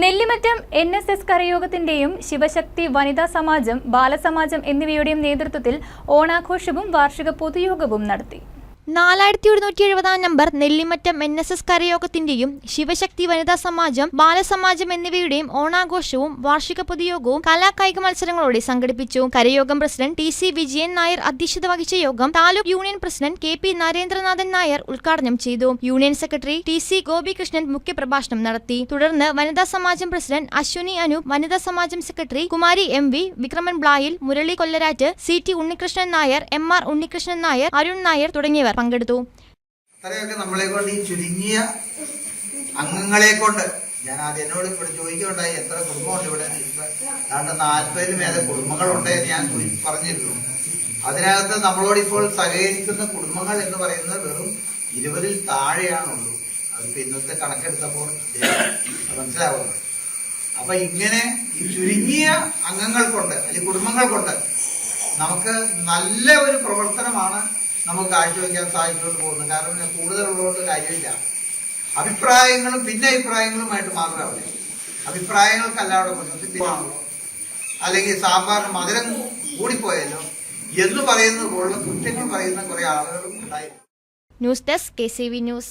Nellimattam N S S കരയോഗത്തിന്റെയും ശിവശക്തി വനിതാ സമാജം ബാലസമാജം എന്നിവയുടെയും നേതൃത്വത്തിൽ ഓണാഘോഷവും വാർഷിക പൊതുയോഗവും നടത്തി. നാലായിരത്തി ഒരുന്നൂറ്റി എഴുപതാം number Nellimattom N S S കരയോഗത്തിന്റെയും Shivashakti വനിതാ സമാജം ബാലസമാജം എന്നിവയുടെയും ഓണാഘോഷവും വാർഷിക പൊതുയോഗവും കലാകായിക മത്സരങ്ങളോടെ സംഘടിപ്പിച്ചു. കരയോഗം president T C Vijayan Nair അധ്യക്ഷത വഹിച്ച യോഗം taluk union president K P Narendranathan Nair ഉദ്ഘാടനം ചെയ്തു. Union secretary T C Gopikrishnan മുഖ്യപ്രഭാഷണം നടത്തി. തുടർന്ന് വനിതാ സമാജം പ്രസിഡന്റ് അശ്വിനി അനൂപ് വനിതാ സമാജം secretary Kumari M V Vikraman ബ്ലായിൽ Murali കൊല്ലരാറ്റ് C T Unnikrishnan Nair M R Unnikrishnan Nair Arun Nair തുടങ്ങിയവർ പങ്കെടുത്തു. നമ്മളെ കൊണ്ട് ഈ ചുരുങ്ങിയ അംഗങ്ങളെ കൊണ്ട് ഞാൻ എന്നോട് ഇവിടെ ചോദിക്കുകയുണ്ടായി എത്ര കുടുംബമുണ്ട് ഇവിടെ? ഏതാണ്ട് നാൽപ്പതിന് മേലെ കുടുംബങ്ങളുണ്ട് എന്ന് ഞാൻ പറഞ്ഞിരുന്നു. അതിനകത്ത് നമ്മളോട് ഇപ്പോൾ സഹകരിക്കുന്ന കുടുംബങ്ങൾ എന്ന് പറയുന്നത് വെറും ഇരുപതിൽ താഴെയാണുള്ളൂ. അതിപ്പോ ഇന്നത്തെ കണക്കെടുത്തപ്പോൾ മനസ്സിലാവുന്നു. അപ്പൊ ഇങ്ങനെ ഈ ചുരുങ്ങിയ അംഗങ്ങൾ കൊണ്ട് അല്ലെങ്കിൽ കുടുംബങ്ങൾ കൊണ്ട് നമുക്ക് നല്ല ഒരു പ്രവർത്തനമാണ് നമുക്ക് കാഴ്ചവെക്കാൻ സാധിച്ചുകൊണ്ട് പോകുന്നു. കാരണം കൂടുതലുള്ളതുകൊണ്ട് കാര്യമില്ല. അഭിപ്രായങ്ങളും ഭിന്നഭിപ്രായങ്ങളുമായിട്ട് മാത്രമല്ല അഭിപ്രായങ്ങൾക്കല്ല അവിടെ പ്രശ്നത്തിൽ അല്ലെങ്കിൽ സാമ്പാറിന് മധുരം കൂടിപ്പോയല്ലോ എന്ന് പറയുന്നത് പോലുള്ള കുറ്റങ്ങൾ പറയുന്ന കുറെ ആളുകളും ഉണ്ടായിരുന്നു news desk K C V news.